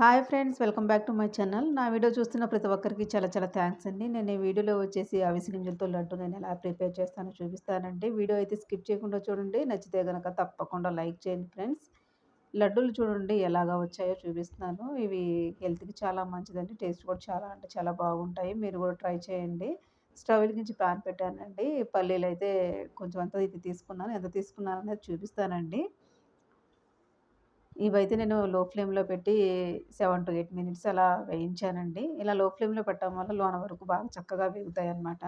Hi friends welcome back to my channel. నా video చూస్తున్న ప్రతి ఒక్కరికి చాలా చాలా థ్యాంక్స్ అండి. నేను ఈ వీడియోలో వచ్చేసి అవిసి గింజలతో లడ్డు నేను ఎలా ప్రిపేర్ చేస్తానో చూపిస్తానండి. వీడియో అయితే స్కిప్ చేయకుండా చూడండి. నచ్చితే కనుక తప్పకుండా లైక్ చేయండి ఫ్రెండ్స్. లడ్డూలు చూడండి ఎలాగా వచ్చాయో చూపిస్తున్నాను. ఇవి హెల్త్కి చాలా మంచిదండి. టేస్ట్ కూడా చాలా అంటే చాలా బాగుంటాయి. మీరు కూడా ట్రై చేయండి. స్టవ్ గురించి ప్యాన్ పెట్టానండి. పల్లీలు అయితే కొంచెం అంత ఇది తీసుకున్నాను. ఎంత తీసుకున్నాను అనేది చూపిస్తానండి. ఇవైతే నేను లో ఫ్లేమ్లో పెట్టి సెవెన్ టు ఎయిట్ మినిట్స్ అలా వేయించానండి. ఇలా లో ఫ్లేమ్లో పెట్టడం వల్ల లోన వరకు బాగా చక్కగా వేగుతాయి అన్నమాట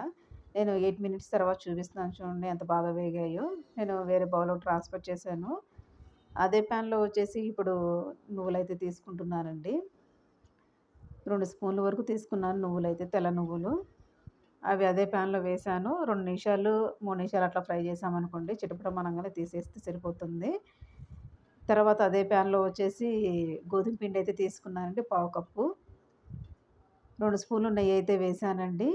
నేను ఎయిట్ మినిట్స్ తర్వాత చూపిస్తున్నాను చూడండి ఎంత బాగా వేగాయో. నేను వేరే బౌల్లో ట్రాన్స్ఫర్ చేశాను. అదే ప్యాన్లో వచ్చేసి ఇప్పుడు నువ్వులైతే తీసుకుంటున్నానండి. రెండు స్పూన్ల వరకు తీసుకున్నాను నువ్వులైతే తెల్ల నువ్వులు. అవి అదే ప్యాన్లో వేసాను రెండు నిమిషాలు మూడు నిమిషాలు అట్లా ఫ్రై చేసామనుకోండి చిటపట మనంగానే తీసేస్తే సరిపోతుంది. తర్వాత అదే ప్యాన్లో వచ్చేసి గోధుమ పిండి అయితే తీసుకున్నానండి పావు కప్పు. రెండు స్పూన్లు నెయ్యి అయితే వేసానండి.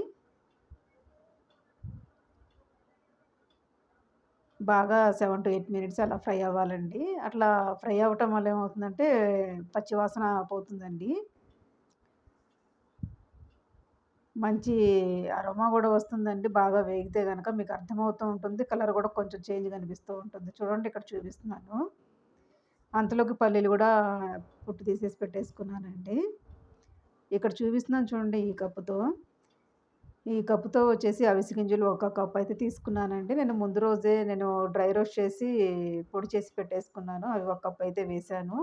బాగా సెవెన్ టు ఎయిట్ మినిట్స్ అలా ఫ్రై అవ్వాలండి. అట్లా ఫ్రై అవ్వటం వల్ల ఏమవుతుందంటే పచ్చివాసన పోతుందండి. మంచి అరోమా కూడా వస్తుందండి బాగా వేగితే కనుక మీకు అర్థమవుతూ ఉంటుంది కలర్ కూడా కొంచెం చేంజ్ కనిపిస్తూ ఉంటుంది. చూడండి ఇక్కడ చూపిస్తున్నాను. అంతలోకి పల్లీలు కూడా పుట్టు తీసేసి పెట్టేసుకున్నానండి. ఇక్కడ చూపిస్తున్నాను చూడండి ఈ కప్పుతో. ఈ కప్పుతో వచ్చేసి అవిసి గింజలు ఒక కప్ అయితే తీసుకున్నానండి. నేను ముందు రోజే నేను డ్రై రోస్ట్ చేసి పొడి చేసి పెట్టేసుకున్నాను. అవి ఒక కప్ అయితే వేశాను.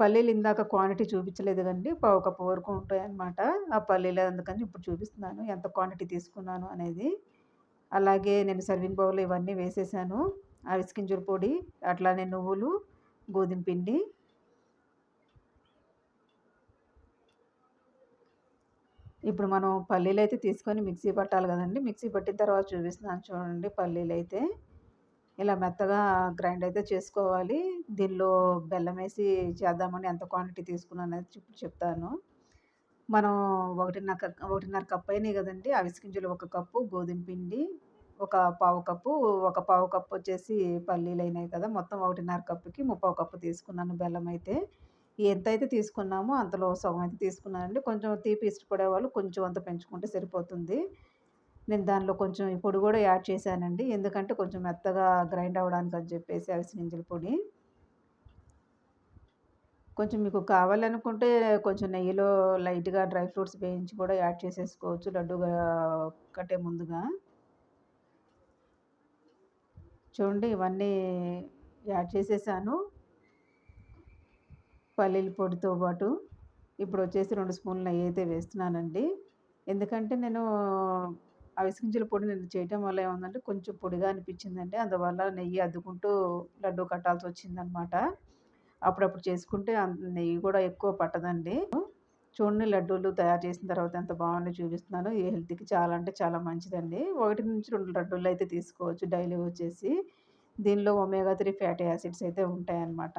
పల్లీలు ఇందాక క్వాంటిటీ చూపించలేదు కండి పావు కప్పు వరకు ఉంటాయన్నమాట. ఆ పల్లీలు అందుకని ఇప్పుడు చూపిస్తున్నాను. ఎంత క్వాంటిటీ తీసుకున్నాను అనేది. అలాగే నేను సర్వింగ్ బౌల్ ఇవన్నీ వేసేసాను. అవిసి గింజల పొడి అట్లానే నువ్వులు గోధుమ పిండి. ఇప్పుడు మనం పల్లీలు అయితే తీసుకొని మిక్సీ పట్టాలి కదండి. మిక్సీ పట్టిన తర్వాత చూపిస్తున్నాను చూడండి పల్లీలు అయితే ఇలా మెత్తగా గ్రైండ్ అయితే చేసుకోవాలి. దీనిలో బెల్లం వేసి చేద్దామని ఎంత క్వాంటిటీ తీసుకున్నాను అనేది ఇప్పుడు చెప్తాను. మనం ఒకటిన్నర ఒకటిన్నర కప్ అయినాయి కదండి. అవిసి గింజలు ఒక కప్పు గోధుమ పిండి ఒక పావు కప్పు ఒక పావు కప్పు వచ్చేసి పల్లీలు అయినాయి కదా మొత్తం ఒకటిన్నర కప్పుకి ముప్పావు కప్పు తీసుకున్నాను బెల్లం అయితే. ఎంత అయితే తీసుకున్నామో అంతలో సగం అయితే తీసుకున్నానండి. కొంచెం తీపి ఇష్టపడే వాళ్ళు కొంచెం అంత పెంచుకుంటే సరిపోతుంది. నేను దానిలో కొంచెం పొడి కూడా యాడ్ చేశానండి. ఎందుకంటే కొంచెం మెత్తగా గ్రైండ్ అవ్వడానికి అని చెప్పేసి అవిసి గింజల పొడి. కొంచెం మీకు కావాలనుకుంటే కొంచెం నెయ్యిలో లైట్గా డ్రై ఫ్రూట్స్ వేయించి కూడా యాడ్ చేసేసుకోవచ్చు లడ్డుగా కట్టే ముందుగా. చూడండి ఇవన్నీ యాడ్ చేసేసాను. పల్లీల పొడితో పాటు ఇప్పుడు వచ్చేసి రెండు స్పూన్లు నెయ్యి అయితే వేస్తున్నానండి. ఎందుకంటే నేను అవిసె పొడి నేను చేయటం వల్ల ఏముందంటే కొంచెం పొడిగా అనిపించిందండి. అందువల్ల నెయ్యి అద్దుకుంటూ లడ్డు కట్టాల్సి వచ్చిందనమాట. అప్పుడప్పుడు చేసుకుంటే నెయ్యి కూడా ఎక్కువ పట్టదండి. చూడండి లడ్డూలు తయారు చేసిన తర్వాత ఎంత బాగుందో చూపిస్తున్నాను ఈ హెల్త్కి చాలా అంటే చాలా మంచిదండి. ఒకటి నుంచి రెండు లడ్డూలు అయితే తీసుకోవచ్చు డైలీ వచ్చేసి దీనిలో ఒమేగా త్రీ ఫ్యాటీ యాసిడ్స్ అయితే ఉంటాయన్నమాట.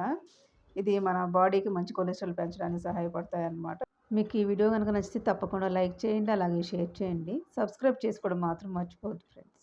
ఇది మన బాడీకి మంచి కొలెస్ట్రాల్ పెంచడానికి సహాయపడతాయి అన్నమాట మీకు ఈ వీడియో కనుక నచ్చితే తప్పకుండా లైక్ చేయండి అలాగే షేర్ చేయండి. సబ్స్క్రైబ్ చేసుకోవడం మాత్రం మర్చిపోవద్దు ఫ్రెండ్స్.